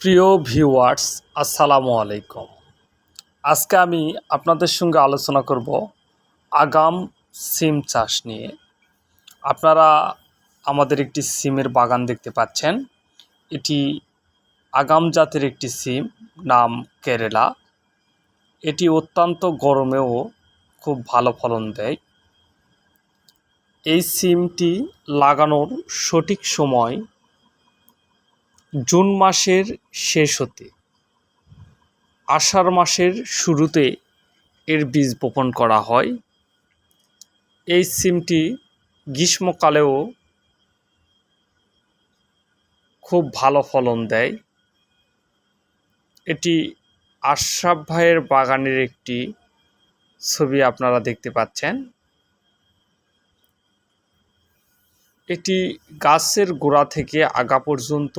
প্রিয় ভিউয়ার্স, আসসালামু আলাইকুম। আজকে আমি আপনাদের সঙ্গে আলোচনা করব আগাম সিম চাষ নিয়ে। আপনারা আমাদের একটি সিমের বাগান দেখতে পাচ্ছেন। এটি আগাম জাতের একটি সিম, নাম কেরালা। এটি অত্যন্ত গরমেও খুব ভালো ফলন দেয়। এই সিমটি লাগানোর সঠিক সময় জুন মাসের শেষ হতে, আষাঢ় মাসের শুরুতে এর বীজ বপন করা হয়। এই সিমটি গ্রীষ্মকালেও খুব ভালো ফলন দেয়। এটি আশরাফ ভাইয়ের বাগানের একটি ছবি আপনারা দেখতে পাচ্ছেন। এটি গাছের গোড়া থেকে আগা পর্যন্ত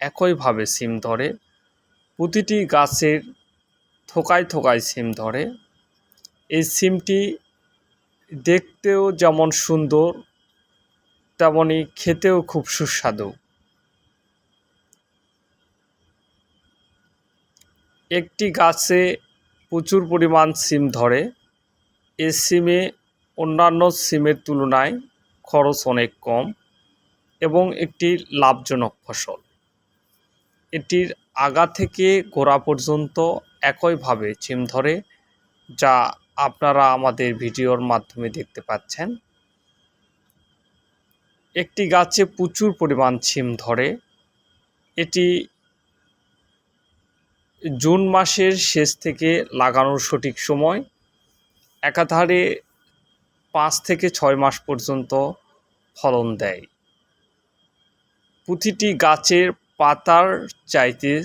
একইভাবে সিম ধরে। প্রতিটি গাছের থোকায় থোকায় সিম ধরে। এই সিমটি দেখতেও যেমন সুন্দর তেমনই খেতেও খুব সুস্বাদু। একটি গাছে প্রচুর পরিমাণ সিম ধরে। এ সিমে অন্যান্য সিমের তুলনায় খরচ অনেক কম এবং একটি লাভজনক ফসল। এটির আগা থেকে গোড়া পর্যন্ত একইভাবে সিম ধরে, যা আপনারা আমাদের ভিডিওর মাধ্যমে দেখতে পাচ্ছেন। একটি গাছে প্রচুর পরিমাণ ছিম ধরে। এটি জুন মাসের শেষ থেকে লাগানোর সঠিক সময়। একাধারে পাঁচ থেকে ছয় মাস পর্যন্ত ফলন দেয়। প্রতিটি গাছের পাতার চাইতে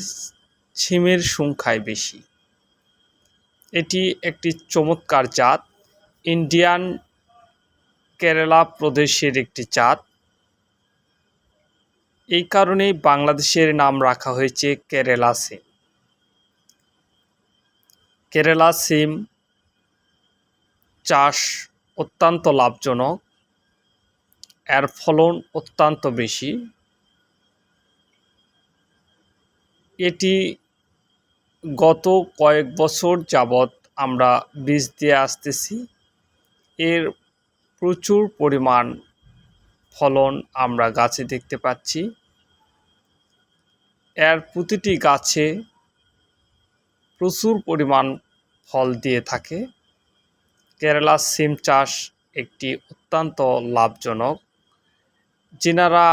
ছিমের সংখ্যায় বেশি। এটি একটি চমৎকার জাত। ইন্ডিয়ান কেরালা প্রদেশের একটি জাত। এই কারণেই বাংলাদেশের নাম রাখা হয়েছে কেরালা সিম। কেরালা সিম চাষ অত্যন্ত লাভজনক। এর ফলন অত্যন্ত বেশি। এটি গত কয়েক বছর যাবৎ আমরা বীজ দিয়ে আসতেছি। এর প্রচুর পরিমাণ ফলন আমরা গাছে দেখতে পাচ্ছি। এর প্রতিটি গাছে প্রচুর পরিমাণ ফল দিয়ে থাকে। কেরালা সিম চাষ একটি অত্যন্ত লাভজনক। যেনারা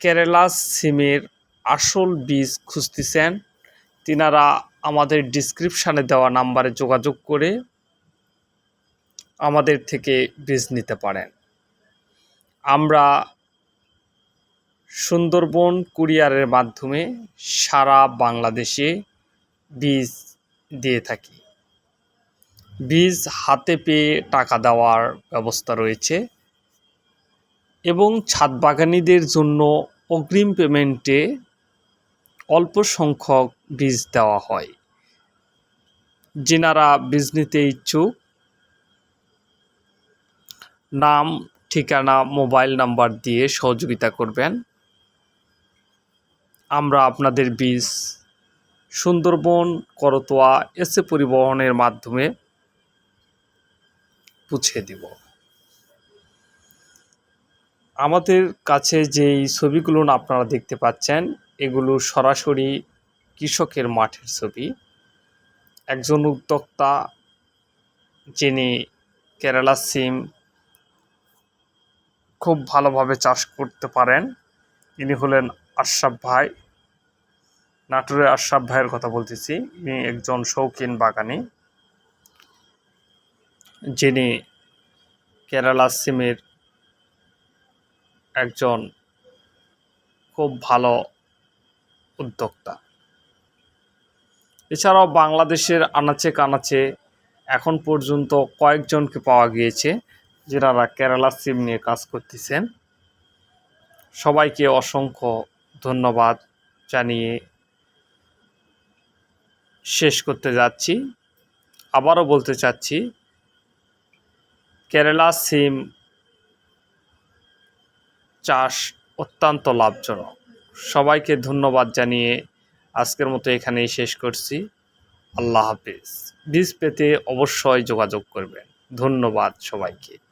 কেরালা সিমের আসল বীজ খুঁজতেছেন। তিনারা আমাদের ডিসক্রিপশানে দেওয়া নাম্বারে যোগাযোগ করে আমাদের থেকে বীজ নিতে পারেন। আমরা সুন্দরবন কুরিয়ারের মাধ্যমে সারা বাংলাদেশে বীজ দিয়ে থাকি। বীজ হাতে পেয়ে টাকা দেওয়ার ব্যবস্থা রয়েছে এবং ছাদ বাগানিদের জন্য অগ্রিম পেমেন্টে অল্প সংখ্যক বীজ দেওয়া হয়। যেনারা বীজ নিতে ইচ্ছুক, নাম, ঠিকানা, মোবাইল নাম্বার দিয়ে সহযোগিতা করবেন। আমরা আপনাদের বীজ সুন্দরবন, করতোয়া এসে পরিবহনের মাধ্যমে পুছে দিব। আমাদের কাছে যেই ছবিগুলো আপনারা দেখতে পাচ্ছেন এগুলো সরাসরি কৃষকের মাঠের ছবি। একজন উদ্যোক্তা যিনি কেরালা সিম খুব ভালোভাবে চাষ করতে পারেন, ইনি হলেন আশরাফ ভাই। নাটোরের আশরাফ ভাইয়ের কথা বলতেছি, ইনি একজন শৌখিন বাগানি। যিনি কেরালা সিমের একজন খুব ভালো উদ্যোক্তা। এছাড়াও বাংলাদেশের আনাচে কানাচে এখন পর্যন্ত কয়েকজনকে পাওয়া গিয়েছে যারা কেরালা সিম নিয়ে কাজ করতেছেন। সবাইকে অসংখ্য ধন্যবাদ জানিয়ে শেষ করতে যাচ্ছি। আবারও বলতে চাচ্ছি, কেরালা সিম চাষ অত্যন্ত লাভজনক। সবাইকে ধন্যবাদ জানিয়ে আজকের মতো এখানেই শেষ করছি। আল্লাহ হাফিজ। বীজ পেতে অবশ্যই যোগাযোগ করবেন। ধন্যবাদ সবাইকে।